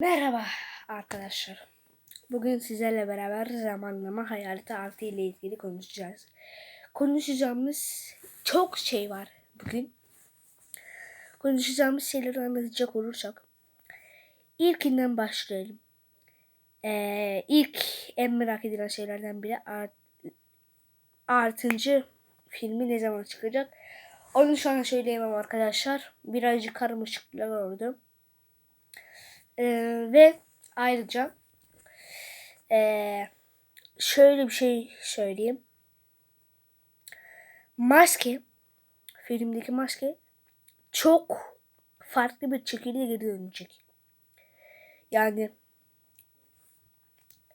Merhaba arkadaşlar. Bugün sizlerle beraber zamanlama hayaleti artı ile ilgili konuşacağız. Konuşacağımız çok şey var bugün. Konuşacağımız şeyleri anlatacak olursak. İlkinden başlayalım. Ee, ilk en merak edilen şeylerden biri art, artıncı filmi ne zaman çıkacak? Onu şu an söyleyemem arkadaşlar. Birazcık karmaşıklıklar oldu. Ee, ve ayrıca ee, şöyle bir şey söyleyeyim. Maske, filmdeki maske çok farklı bir şekilde geri dönecek. Yani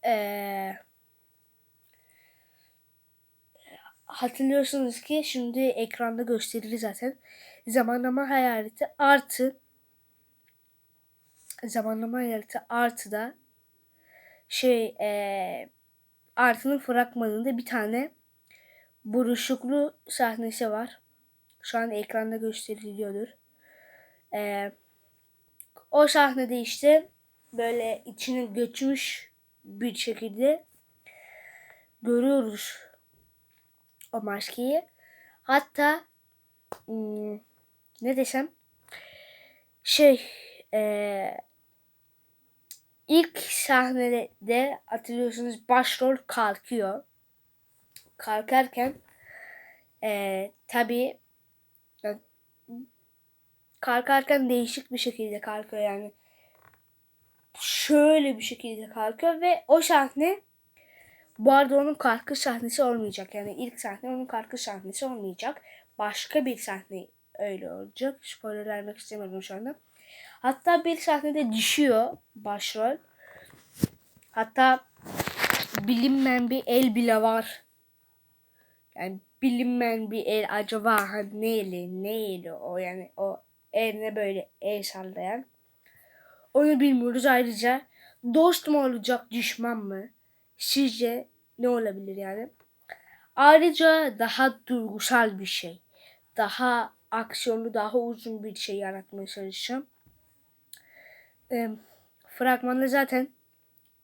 ee, hatırlıyorsunuz ki şimdi ekranda gösterili zaten. Zamanlama hayaleti artı zamanlama hayaleti artı da şey ee, artının fragmanında bir tane buruşuklu sahnesi var. Şu an ekranda gösteriliyordur. Ee, o sahnede işte böyle içine göçmüş bir şekilde görüyoruz o maskeyi. Hatta hmm, ne desem şey ee, ilk sahnede hatırlıyorsunuz başrol kalkıyor. Kalkarken ee, tabii kalkarken değişik bir şekilde kalkıyor yani. Şöyle bir şekilde kalkıyor ve o sahne bu arada onun kalkış sahnesi olmayacak. Yani ilk sahne onun kalkış sahnesi olmayacak. Başka bir sahne öyle olacak. Spoiler vermek istemiyorum şu anda. Hatta bir sahnede düşüyor başrol. Hatta bilinmeyen bir el bile var. Yani bilinmeyen bir el acaba hani ne eli ne eli o yani o eline böyle el sallayan. Onu bilmiyoruz ayrıca. Dost mu olacak düşman mı? Sizce ne olabilir yani? Ayrıca daha duygusal bir şey. Daha aksiyonlu, daha uzun bir şey yaratmaya çalışacağım. E, fragmanda zaten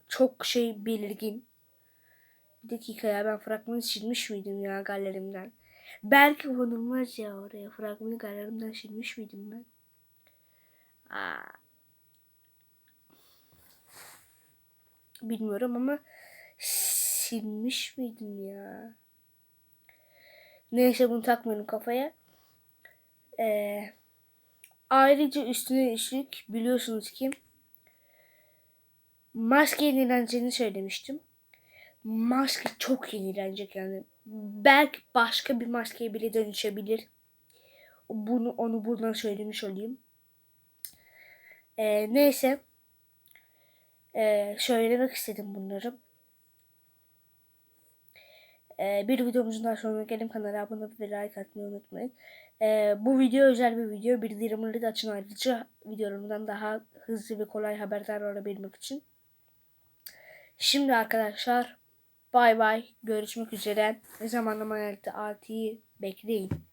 çok şey belirgin. Bir dakika ya ben fragmanı silmiş miydim ya galerimden? Belki konulmaz ya oraya. Fragmanı galerimden silmiş miydim ben? Aa. Bilmiyorum ama silmiş miydim ya? Neyse bunu takmıyorum kafaya. Ee, ayrıca üstüne üstlük biliyorsunuz ki maske yenileneceğini söylemiştim. Maske çok yenilenecek yani. Belki başka bir maskeye bile dönüşebilir. Bunu onu buradan söylemiş olayım. Ee, neyse. Ee, söylemek istedim bunları. Ee, bir videomuzun daha sonuna gelin kanala abone olup ve like atmayı unutmayın. Ee, bu video özel bir video. Bildirimleri de açın ayrıca videolarımdan daha hızlı ve kolay haberdar olabilmek için. Şimdi arkadaşlar bay bay görüşmek üzere. Ne zamanlama hayaleti 6'yı bekleyin.